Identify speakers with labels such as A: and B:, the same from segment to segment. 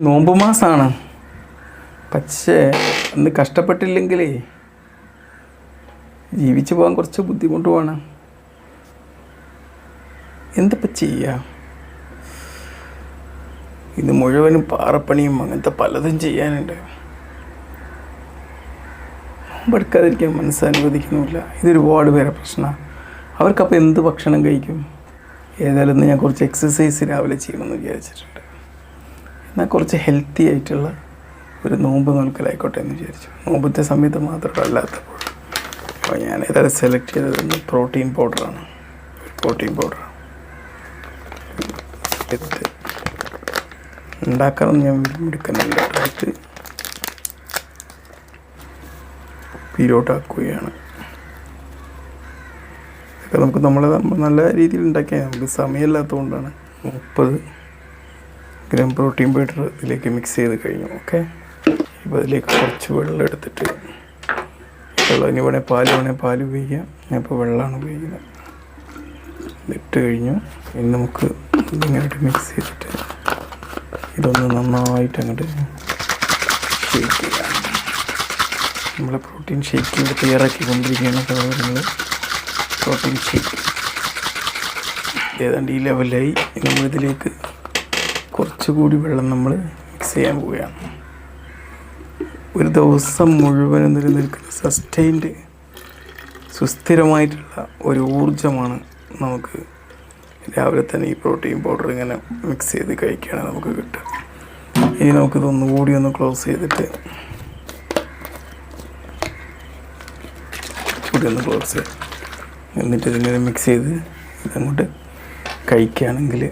A: നോമ്പ് മാസമാണ് പക്ഷേ അന്ന് കഷ്ടപ്പെട്ടില്ലെങ്കിലേ ജീവിച്ചു പോകാൻ കുറച്ച് ബുദ്ധിമുട്ടുമാണ് എന്തപ്പം ചെയ്യുക ഇത് മുഴുവനും പാറപ്പണിയും അങ്ങനത്തെ പലതും ചെയ്യാനുണ്ട്. നോമ്പെടുക്കാതിരിക്കാൻ മനസ്സനുവദിക്കുന്നുമില്ല ഇതൊരുപാട് പേരെ പ്രശ്നമാണ് അവർക്കപ്പോൾ എന്ത് ഭക്ഷണം കഴിക്കും? ഏതായാലും ഞാൻ കുറച്ച് എക്സസൈസ് രാവിലെ ചെയ്യണമെന്ന് വിചാരിച്ചിട്ടുണ്ട് എന്നാൽ കുറച്ച് ഹെൽത്തി ആയിട്ടുള്ള ഒരു നോമ്പ് നോൽക്കലായിക്കോട്ടെ എന്ന് വിചാരിച്ചു. നോമ്പത്തെ സമയത്ത് മാത്രമല്ല അല്ലാത്തപ്പോൾ അപ്പോൾ ഞാൻ ഏതായാലും സെലക്ട് ചെയ്തത് പ്രോട്ടീൻ പൗഡറാണ് പ്രോട്ടീൻ പൗഡർ എടുത്ത് ഉണ്ടാക്കാനൊന്നും ഞാൻ എടുക്കുന്നില്ല. എടുത്ത് പീരോട്ടാക്കുകയാണ്. ഇതൊക്കെ നമുക്ക് നമ്മൾ നല്ല രീതിയിൽ ഉണ്ടാക്കിയാൽ നമുക്ക് സമയമില്ലാത്തതുകൊണ്ടാണ് മുപ്പത് ഗ്രാം പ്രോട്ടീൻ പൗഡർ ഇതിലേക്ക് മിക്സ് ചെയ്ത് കഴിഞ്ഞു ഓക്കെ ഇപ്പോൾ അതിലേക്ക് കുറച്ച് വെള്ളം എടുത്തിട്ട് വെള്ളം ഇനി വേണേൽ പാൽ വേണേൽ പാൽ ഉപയോഗിക്കാം. ഞാൻ ഇപ്പോൾ വെള്ളമാണ് ഉപയോഗിക്കുന്നത്. ഇതിട്ട് കഴിഞ്ഞു. ഇനി നമുക്ക് ഇതിങ്ങോട്ട് മിക്സ് ചെയ്തിട്ട് ഇതൊന്ന് നന്നായിട്ട് അങ്ങോട്ട് ഷേക്ക് ചെയ്യാം. നമ്മളെ പ്രോട്ടീൻ ഷേക്ക് ഇവിടെ തയ്യാറാക്കി കൊണ്ടിരിക്കുകയാണ് സഹോദരങ്ങൾ പ്രോട്ടീൻ ഷേക്ക് ഏതാണ്ട് ഈ ലെവലായി നമ്മളിതിലേക്ക് കുറച്ചുകൂടി വെള്ളം നമ്മൾ മിക്സ് ചെയ്യാൻ പോവുകയാണ്. ഒരു ദിവസം മുഴുവൻ നിലനിൽക്കുന്ന സസ്റ്റൈൻഡ് സുസ്ഥിരമായിട്ടുള്ള ഒരു ഊർജമാണ് നമുക്ക് രാവിലെ തന്നെ ഈ പ്രോട്ടീൻ പൗഡർ ഇങ്ങനെ മിക്സ് ചെയ്ത് കഴിക്കുകയാണെങ്കിൽ നമുക്ക് കിട്ടുക. ഇനി നമുക്കിതൊന്നുകൂടി ഒന്ന് ക്ലോസ് ചെയ്തിട്ട് കൂടി ഒന്ന് ക്ലോസ് ചെയ്യാം. എന്നിട്ട് ഇതിങ്ങനെ മിക്സ് ചെയ്ത് ഇതങ്ങോട്ട് കഴിക്കുകയാണെങ്കിൽ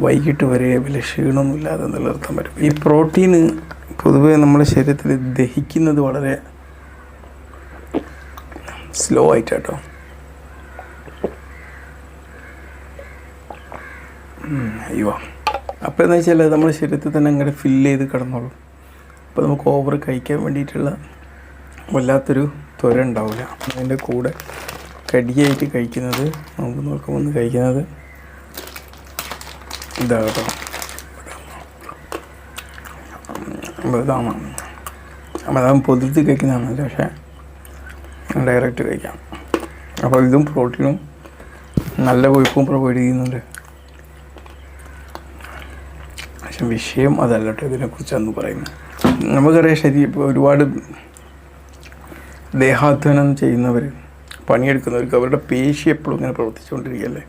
A: വൈകിട്ട് വരെ വലിയ ക്ഷീണമൊന്നുമില്ലാതെ നിലനിർത്താൻ പറ്റും. ഈ പ്രോട്ടീന് പൊതുവേ നമ്മുടെ ശരീരത്തിൽ ദഹിക്കുന്നത് വളരെ സ്ലോ ആയിട്ടാട്ടോ. അയ്യോ. അപ്പോൾ എന്താ വെച്ചാൽ നമ്മുടെ ശരീരത്തിൽ തന്നെ അങ്ങനെ ഫില്ല് ചെയ്ത് കിടന്നോളും. അപ്പോൾ നമുക്ക് ഓവർ കഴിക്കാൻ വേണ്ടിയിട്ടുള്ള വല്ലാത്തൊരു ത്വര ഉണ്ടാവില്ല. അതിന്റെ കൂടെ കടിയായിട്ട് കഴിക്കുന്നത് നമുക്ക് നോക്കുമ്പോൾ കഴിക്കുന്നത് ഇതാ കേട്ടോ. ബദാം പൊതിർത്തി കഴിക്കുന്നതാണല്ലോ പക്ഷേ ഡയറക്റ്റ് കഴിക്കാം. അപ്പോൾ ഇതും പ്രോട്ടീനും നല്ല കൊഴുപ്പും പ്രൊവൈഡ് ചെയ്യുന്നുണ്ട് പക്ഷെ വിഷയം അതല്ല കേട്ടോ ഇതിനെക്കുറിച്ചാണ് പറയുന്നത്. നമുക്കറിയാം ശരി ഇപ്പോൾ ഒരുപാട് ദേഹാധ്വാനം ചെയ്യുന്നവർ പണിയെടുക്കുന്നവർക്ക് അവരുടെ പേശി എപ്പോഴും ഇങ്ങനെ പ്രവർത്തിച്ചുകൊണ്ടിരിക്കുകയല്ലേ?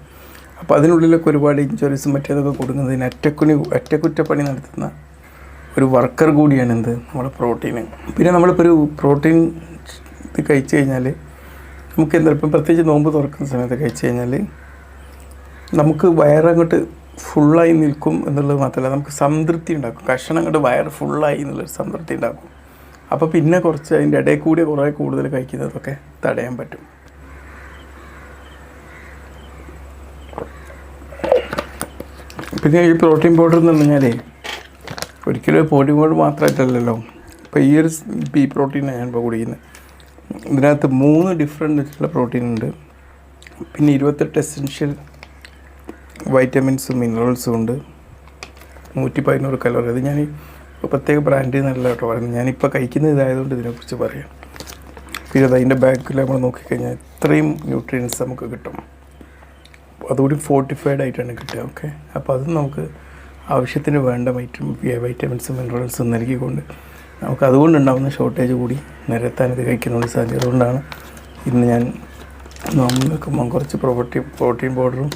A: അപ്പോൾ അതിനുള്ളിലൊക്കെ ഒരുപാട് ഇഞ്ചുറീസും മറ്റേതൊക്കെ കൊടുക്കുന്നതിന് അറ്റക്കുനി അറ്റകുറ്റപ്പണി നടത്തുന്ന ഒരു വർക്കർ കൂടിയാണ് എന്ത്? നമ്മുടെ പ്രോട്ടീൻ പിന്നെ നമ്മളിപ്പോൾ ഒരു പ്രോട്ടീൻ ഇത് കഴിച്ചു കഴിഞ്ഞാൽ നമുക്ക് എന്താ ഇപ്പം പ്രത്യേകിച്ച് നോമ്പ് തുറക്കുന്ന സമയത്ത് കഴിച്ചു കഴിഞ്ഞാൽ നമുക്ക് വയറങ്ങോട്ട് ഫുള്ളായി നിൽക്കും എന്നുള്ളത് മാത്രമല്ല നമുക്ക് സംതൃപ്തി ഉണ്ടാക്കും. കഷണം അങ്ങോട്ട് വയർ ഫുള്ളായി എന്നുള്ളൊരു സംതൃപ്തി ഉണ്ടാക്കും. അപ്പോൾ പിന്നെ കുറച്ച് അതിന്റെ ഇടയിൽ കൂടി കുറേ കൂടുതൽ കഴിക്കുന്നതൊക്കെ തടയാൻ പറ്റും. പിന്നെ ഈ പ്രോട്ടീൻ പൗഡർ എന്ന് പറഞ്ഞാലേ ഒരിക്കലും പ്രോട്ടീൻ പൗഡർ മാത്രമായിട്ടല്ലല്ലോ ഇപ്പോൾ ഈ ഒരു ബി പ്രോട്ടീനാണ് ഞാൻ ഇപ്പോൾ കുടിക്കുന്നത്. ഇതിനകത്ത് മൂന്ന് ഡിഫറെന്റ് ആയിട്ടുള്ള പ്രോട്ടീൻ ഉണ്ട്. പിന്നെ ഇരുപത്തെട്ട് എസെൻഷ്യൽ വൈറ്റമിൻസും മിനറൽസും ഉണ്ട്. നൂറ്റി പതിനൂറ് കലോറി അത് ഞാൻ പ്രത്യേക ബ്രാൻഡിൽ നിന്നല്ല കേട്ടോ പറയുന്നത്. ഞാനിപ്പോൾ കഴിക്കുന്ന ഇതായതുകൊണ്ട് ഇതിനെക്കുറിച്ച് പറയാം. പിന്നെ അത് അതിന്റെ ബാക്കിൽ നമ്മൾ നോക്കിക്കഴിഞ്ഞാൽ ഇത്രയും ന്യൂട്രിയൻസ് നമുക്ക് കിട്ടും. അതുകൂടി ഫോർട്ടിഫൈഡ് ആയിട്ടാണ് കിട്ടുക. ഓക്കെ അപ്പോൾ അത് നമുക്ക് ആവശ്യത്തിന് വേണ്ട വൈറ്റമിൻ വൈറ്റമിൻസും മിനറൽസും നൽകിക്കൊണ്ട് നമുക്ക് അതുകൊണ്ടുണ്ടാകുന്ന ഷോർട്ടേജ് കൂടി നിരത്താൻ ഇത് കഴിക്കുന്നതുകൊണ്ട് സാധ്യത. അതുകൊണ്ടാണ് ഇന്ന് ഞാൻ നോമ്പ് നിൽക്കുമ്പം കുറച്ച് പ്രോട്ടീൻ പ്രോട്ടീൻ പൗഡറും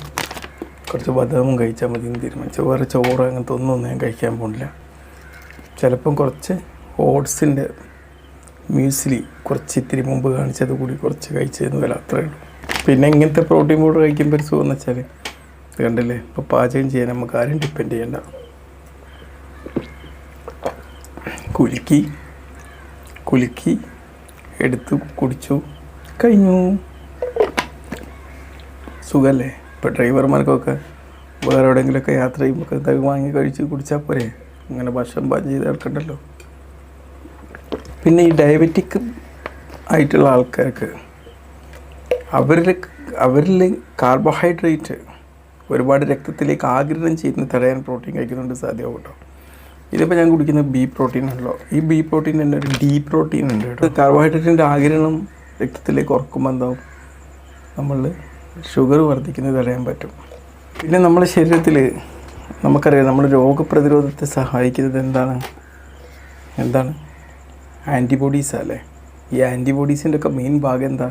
A: കുറച്ച് ബദാമും കഴിച്ചാൽ മതി എന്ന് തീരുമാനിച്ചു. വേറെ ചോറ് അങ്ങനത്തെ ഒന്നും ഞാൻ കഴിക്കാൻ പോകുന്നില്ല ചിലപ്പം കുറച്ച് ഓട്സിന്റെ മ്യൂസ്ലി കുറച്ച് ഇത്തിരി മുമ്പ് കാണിച്ചത് കൂടി കുറച്ച് കഴിച്ചതെന്ന് വരാം അത്രേ ഉള്ളൂ. പിന്നെ ഇങ്ങനത്തെ പ്രോട്ടീൻ പൗഡർ കഴിക്കുമ്പോൾ ഒരു സുഖം എന്ന് വെച്ചാൽ ഇത് കണ്ടില്ലേ? ഇപ്പോൾ പാചകം ചെയ്യാൻ നമുക്ക് ആരും ഡിപ്പെൻഡ് ചെയ്യണ്ട. കുലുക്കി കുലുക്കി എടുത്ത് കുടിച്ചു കഴിഞ്ഞു. സുഖമല്ലേ ഇപ്പോൾ ഡ്രൈവർമാർക്കൊക്കെ വേറെ എവിടെയെങ്കിലുമൊക്കെ യാത്ര ചെയ്യുമ്പോൾ ഇതൊക്കെ വാങ്ങി കഴിച്ച് കുടിച്ചാൽ പോരെ? അങ്ങനെ ഭക്ഷണം പാചകം ചെയ്ത് ഇറക്കണ്ടല്ലോ പിന്നെ ഈ ഡയബറ്റിക് ആയിട്ടുള്ള ആൾക്കാർക്ക് അവരിൽ അവരിൽ കാർബോഹൈഡ്രേറ്റ് ഒരുപാട് രക്തത്തിലേക്ക് ആഗിരണം ചെയ്യുന്ന തടയാൻ പ്രോട്ടീൻ കഴിക്കുന്നുണ്ട് സാധ്യത കേട്ടോ ഇതിപ്പോൾ ഞാൻ കുടിക്കുന്ന ബി പ്രോട്ടീൻ ഉണ്ടല്ലോ ഈ ബി പ്രോട്ടീൻ തന്നെ ഒരു ഡി പ്രോട്ടീൻ ഉണ്ട് കേട്ടോ. കാർബോഹൈഡ്രേറ്റിന്റെ ആഗിരണം രക്തത്തിലേക്ക് ഉറക്കുമ്പോൾ എന്താവും നമ്മൾ ഷുഗർ വർദ്ധിക്കുന്നത് തടയാൻ പറ്റും. പിന്നെ നമ്മുടെ ശരീരത്തിൽ നമുക്കറിയാം നമ്മുടെ രോഗപ്രതിരോധത്തെ സഹായിക്കുന്നത് എന്താണ്? എന്താണ്? ആന്റിബോഡീസ് അല്ലേ? ഈ ആന്റിബോഡീസിന്റെ ഒക്കെ മെയിൻ ഭാഗം എന്താ?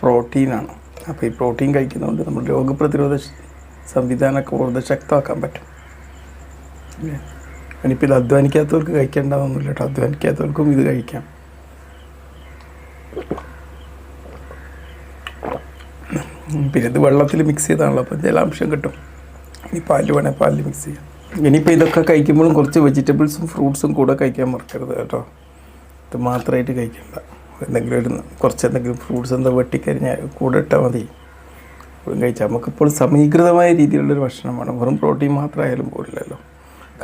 A: പ്രോട്ടീനാണ്. അപ്പോൾ ഈ പ്രോട്ടീൻ കഴിക്കുന്നതുകൊണ്ട് നമ്മൾ രോഗപ്രതിരോധ സംവിധാനമൊക്കെ കൂടുതൽ ശക്തമാക്കാൻ പറ്റും? ഇനിയിപ്പോൾ ഇത് അധ്വാനിക്കാത്തവർക്ക് കഴിക്കേണ്ടതൊന്നുമില്ല കേട്ടോ. അധ്വാനിക്കാത്തവർക്കും ഇത് കഴിക്കാം. പിന്നെ ഇത് വെള്ളത്തിൽ മിക്സ് ചെയ്താണല്ലോ അപ്പോൾ ജലാംശം കിട്ടും. ഇനി പാൽ വേണേൽ പാലിൽ മിക്സ് ചെയ്യാം. ഇനിയിപ്പോൾ ഇതൊക്കെ കഴിക്കുമ്പോഴും കുറച്ച് വെജിറ്റബിൾസും ഫ്രൂട്ട്സും കൂടെ കഴിക്കാൻ മറക്കരുത് കേട്ടോ. ഇത് മാത്രമായിട്ട് കഴിക്കണ്ട. എന്തെങ്കിലും ഒരു കുറച്ച് എന്തെങ്കിലും ഫ്രൂട്ട്സ് എന്താ വെട്ടിക്കഴിഞ്ഞാൽ കൂടെ ഇട്ടാൽ മതി. കഴിച്ചാൽ നമുക്കിപ്പോൾ സമീകൃതമായ രീതിയിലുള്ളൊരു ഭക്ഷണമാണ്. വെറും പ്രോട്ടീൻ മാത്രമായാലും പോലില്ലല്ലോ.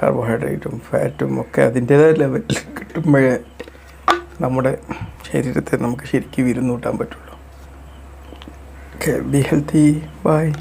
A: കാർബോഹൈഡ്രേറ്റും ഫാറ്റും ഒക്കെ അതിന്റേതായ ലെവലിൽ കിട്ടുമ്പോഴേ നമ്മുടെ ശരീരത്തെ നമുക്ക് ശരിക്കും വിരുന്നൂട്ടാൻ പറ്റുള്ളൂ. Be healthy by